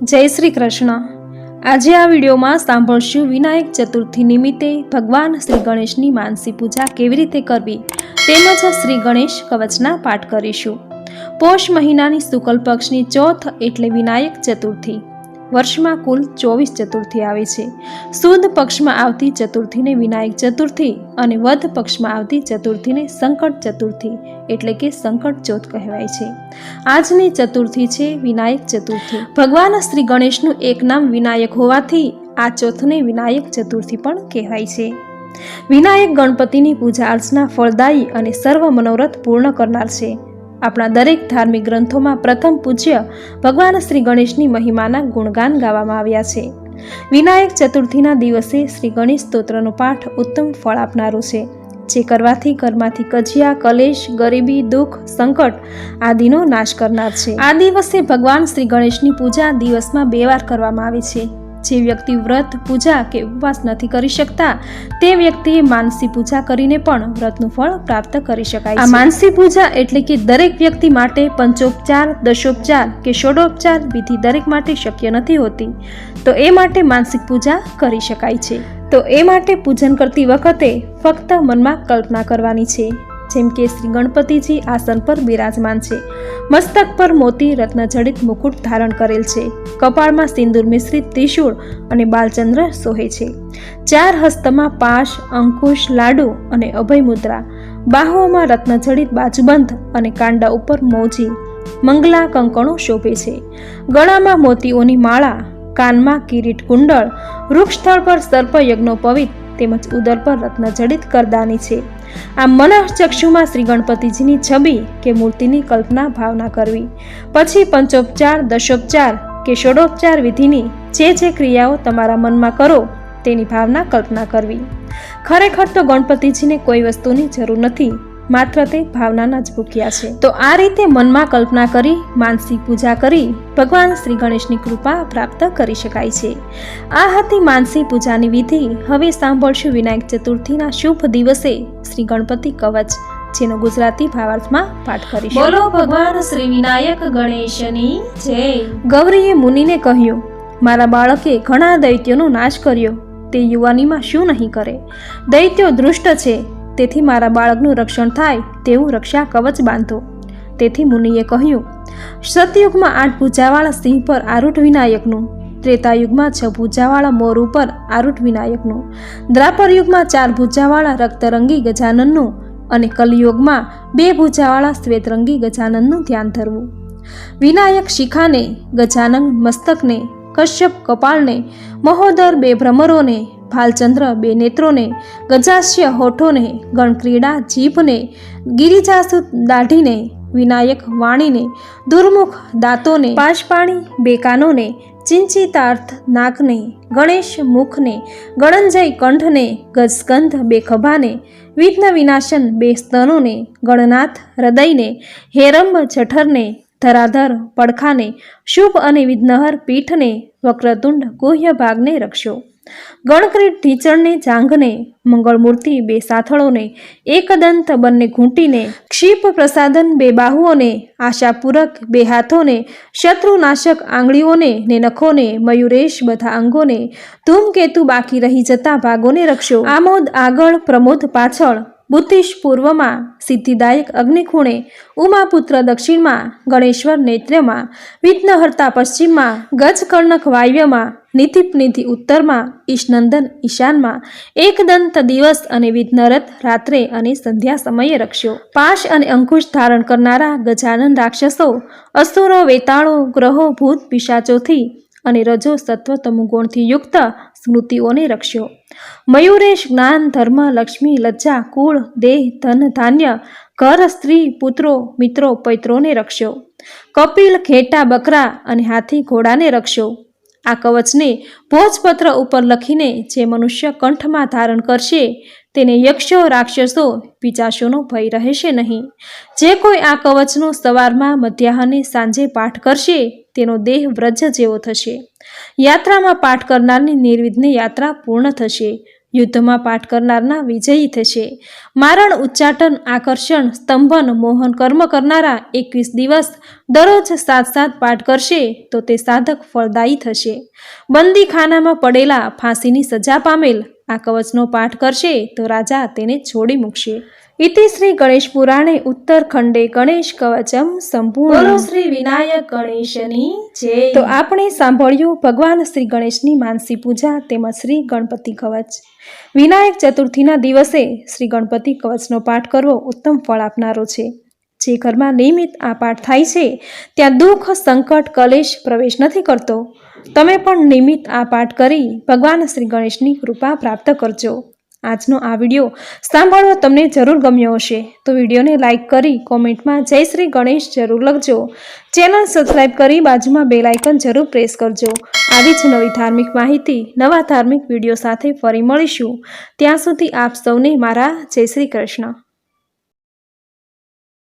જય શ્રી કૃષ્ણ. આજે આ વિડીયોમાં સાંભળશું વિનાયક ચતુર્થી નિમિત્તે ભગવાન શ્રી ગણેશની માનસી પૂજા કેવી રીતે કરવી તેમજ શ્રી ગણેશ કવચના પાઠ કરીશું. પોષ મહિનાની શુક્લ પક્ષની ચોથ એટલે વિનાયક ચતુર્થી. વર્ષમાં કુલ ચોવીસ ચતુર્થી આવે છે. સુદ પક્ષમાં આવતી ચતુર્થીને વિનાયક ચતુર્થી અને વધ પક્ષમાં આવતી ચતુર્થીને સંકટ ચતુર્થી એટલે કે સંકટ ચોથ કહેવાય છે. આજની ચતુર્થી છે વિનાયક ચતુર્થી. ભગવાન શ્રી ગણેશનું એક નામ વિનાયક હોવાથી આ ચોથને વિનાયક ચતુર્થી પણ કહેવાય છે. વિનાયક ગણપતિની પૂજા અર્ચના ફળદાયી અને સર્વ મનોરથ પૂર્ણ કરનાર છે. આપણા દરેક ધાર્મિક ગ્રંથોમાં પ્રથમ પૂજ્ય ભગવાન શ્રી ગણેશની મહિમાના ગુણગાન ગાવામાં આવ્યા છે. વિનાયક ચતુર્થીના દિવસે શ્રી ગણેશ સ્તોત્રનો પાઠ ઉત્તમ ફળ આપનારો છે. જે કરવાથી ઘરમાંથી કજિયા, કલેશ, ગરીબી, દુઃખ, સંકટ આદિનો નાશ કરનાર છે. આ દિવસે ભગવાન શ્રી ગણેશની પૂજા દિવસમાં બે વાર કરવામાં આવે છે. જે વ્યક્તિ વ્રત પૂજા કે ઉપવાસ નથી કરી શકતા તે વ્યક્તિએ માનસી પૂજા કરીને પણ વ્રતનું ફળ પ્રાપ્ત કરી શકાય આ માનસી પૂજા એટલે કે દરેક વ્યક્તિ માટે પંચોપચાર દશોપચાર કે ષોડોપચાર વિધિ દરેક માટે શક્ય નથી હોતી. તો એ માટે માનસિક પૂજા કરી શકાય છે. તો એ માટે પૂજન કરતી વખતે ફક્ત મનમાં કલ્પના કરવાની છે. જેમ કે શ્રી ગણપતિજી આસન પર બિરાજમાન છે. મસ્તક પર મોતી રત્નજડિત મુકુટ ધારણ કરેલ છે. કપાળમાં સિંદૂર મિશ્રિત ત્રિશૂળ અને બાલચંદ્ર સોહે છે. ચાર હસ્તમાં પાશ, અંકુશ, લાડુ અને અભય મુદ્રા બાહુઓમાં રત્નજડિત બાજુબંધ અને કાંડા ઉપર મોજી. મંગલા કંકણો શોભે છે. ગળામાં મોતીઓની માળા, કાનમાં કિરીટ કુંડળ. વૃક્ષસ્થળ પર સર્પયજ્ઞો પવિત તેમજ ઉદર પર રત્નજડિત કરદાની છે. આ મનઃચક્ષુમાં શ્રી ગણપતિજીની છબી કે મૂર્તિની કલ્પના ભાવના કરવી. પછી પંચોપચાર, દશોપચાર કે ષોડોપચાર વિધિની જે જે ક્રિયાઓ તમારા મનમાં કરો તેની ભાવના કલ્પના કરવી. ખરેખર તો ગણપતિજીને કોઈ વસ્તુની જરૂર નથી. માત્ર તે ભાવનાના જ ભૂખ્યા છે. તો આ રીતે મનમાં કલ્પના કરી માનસિક પૂજા કરી ભગવાન શ્રી ગણેશની કૃપા પ્રાપ્ત કરી શકાય છે. આ હતી માનસી પૂજાની વિધિ. હવે સાંભળશું વિનાયક ચતુર્થીના શુભ દિવસે શ્રી ગણપતિ કવચ જેનો ગુજરાતી ભાવાર્થમાં પાઠ કરીશું. બોલો ભગવાન શ્રી વિનાયક ગણેશની જય. ગૌરીએ મુનિને કહ્યું મારા બાળકે ઘણા દૈત્યોનો નાશ કર્યો. તે યુવાનીમાં શું નહીં કરે? દૈત્યો દૃષ્ટ છે. તેથી મારા બાળકનું રક્ષણ થાય તેવું રક્ષા કવચ બાંધો. તેથી મુનિએ કહ્યું, સતયુગમાં આઠ ભૂજાવાળા સિંહ પર આરૂઢ વિનાયકનું, ત્રેતાયુગમાં છ ભૂજાવાળા મોર ઉપર આરૂઢ વિનાયકનું દ્રાપર યુગમાં ચાર ભૂજાવાળા રક્તરંગી ગજાનનનું અને કલિયુગમાં બે ભૂજાવાળા શ્વેતરંગી ગજાનનનું ધ્યાન ધરવું. વિનાયક શિખાને, ગજાનન મસ્તકને કશ્યપ કપાળને, મહોદર બે ભ્રમરોને, ભાલચંદ્ર બે નેત્રોને, ગજાસ્ય હોઠોને, ગણક્રીડા જીભને ગિરિજાસુત દાઢીને, વિનાયક વાણીને, દુર્મુખ દાંતોને પાશપાણી બે કાનોને, ચિંચિતાર્થ નાકને, ગણેશ મુખને, ગણંજય કંઠને, ગજસ્કંધ બે ખભાને વિઘ્ન વિનાશન બે સ્તનોને, ગણનાથ હૃદયને, હેરંબ જઠરને ધરાધર પડખાને શુભ અને વિઘ્નહર પીઠને વક્રતુંડ ગુહ્ય ભાગને રક્ષો. ગણકરીટ ઢીચણને, જાંઘને, મંગળમૂર્તિ બે સાથળોને, એકદંત બંને ઘૂંટીને, ક્ષિપ પ્રસાદન બે બાહુઓને, આશાપૂરક બે હાથોને, શત્રુનાશક આંગળીઓને ને નખોને મયુરેશ બધા અંગોને, ધૂમકેતુ બાકી રહી જતા ભાગોને રક્ષો. આમોદ આગળ પ્રમોદ પાછળ બુદ્ધિશ પૂર્વમાં સિદ્ધિદાયક અગ્નિખૂણે ઉમાપુત્ર દક્ષિણમાં, ગણેશ્વર નેત્રમાં, વિઘ્નહર્તા પશ્ચિમમાં, ગજકર્ણક વાયવ્યમાં નિધિપનિધિ ઉત્તરમાં, ઈશનંદન ઈશાનમાં એકદંત દિવસ અને વિઘ્નરથ રાત્રે અને સંધ્યા સમયે રક્ષ્યો. પાશ અને અંકુશ ધારણ કરનારા ગજાનન રાક્ષસો, અસુરો, વેતાળો, ગ્રહો, ભૂત, પિશાચોથી અને રજો સત્વ તમુગુણથી યુક્ત સ્મૃતિઓને રક્ષ્યો. મયુરેશ જ્ઞાન, ધર્મ, લક્ષ્મી, લજ્જા, કુળ, દેહ, ધન, ધાન્ય, ઘર, સ્ત્રી, પુત્રો, મિત્રો, પૈત્રોને રક્ષ્યો. કપિલ, ઘેટા, બકરા અને હાથી ઘોડાને રક્ષ્યો. આ કવચને ભોજપત્ર ઉપર લખીને જે મનુષ્ય કંઠમાં ધારણ કરશે તેને યક્ષો, રાક્ષસો પિચાશોનો ભય રહેશે નહીં. જે કોઈ આ કવચનો સવારમાં મધ્યાહને સાંજે પાઠ કરશે, તેનો દેહ વ્રજ જેવો થશે. યાત્રામાં પાઠ કરનારની નિર્વિઘ્ન યાત્રા પૂર્ણ થશે. યુદ્ધમાં પાઠ કરનારના વિજયી થશે. મારણ, ઉચ્ચાટન, આકર્ષણ, સ્તંભન, મોહન, કર્મ કરનારા એકવીસ દિવસ દરરોજ સાત સાત પાઠ કરશે, તો તે સાધક ફળદાયી થશે. બંદીખાનામાં પડેલા ફાંસીની સજા પામેલ આ કવચનો પાઠ કરશે તો રાજા તેને છોડી મૂકશે. ઇતિ શ્રી ગણેશ પુરાણે ઉત્તરખંડે ગણેશ કવચમ સંપૂર્ણ. શ્રી વિનાયક ગણેશની જય. તો આપણે સાંભળ્યું ભગવાન શ્રી ગણેશની માનસી પૂજા તેમજ શ્રી ગણપતિ કવચ. વિનાયક ચતુર્થીના દિવસે શ્રી ગણપતિ કવચનો પાઠ કરવો ઉત્તમ ફળ આપનારો છે. જે ઘરમાં નિયમિત આ પાઠ થાય છે, ત્યાં દુઃખ, સંકટ, કલેશ પ્રવેશ નથી કરતો. તમે પણ નિયમિત આ પાઠ કરી ભગવાન શ્રી ગણેશની કૃપા પ્રાપ્ત કરજો. આજનો આ વીડિયો સાંભળવો તમને જરૂર ગમ્યો હશે, તો વિડીયોને લાઇક કરી કોમેન્ટમાં જય શ્રી ગણેશ જરૂર લખજો. ચેનલ સબસ્ક્રાઇબ કરી બાજુમાં બેલ જરૂર પ્રેસ કરજો. આવી જ નવી ધાર્મિક માહિતી, નવા ધાર્મિક વીડિયો સાથે ફરી મળીશું. ત્યાં સુધી આપ સૌને મારા જય શ્રી કૃષ્ણ.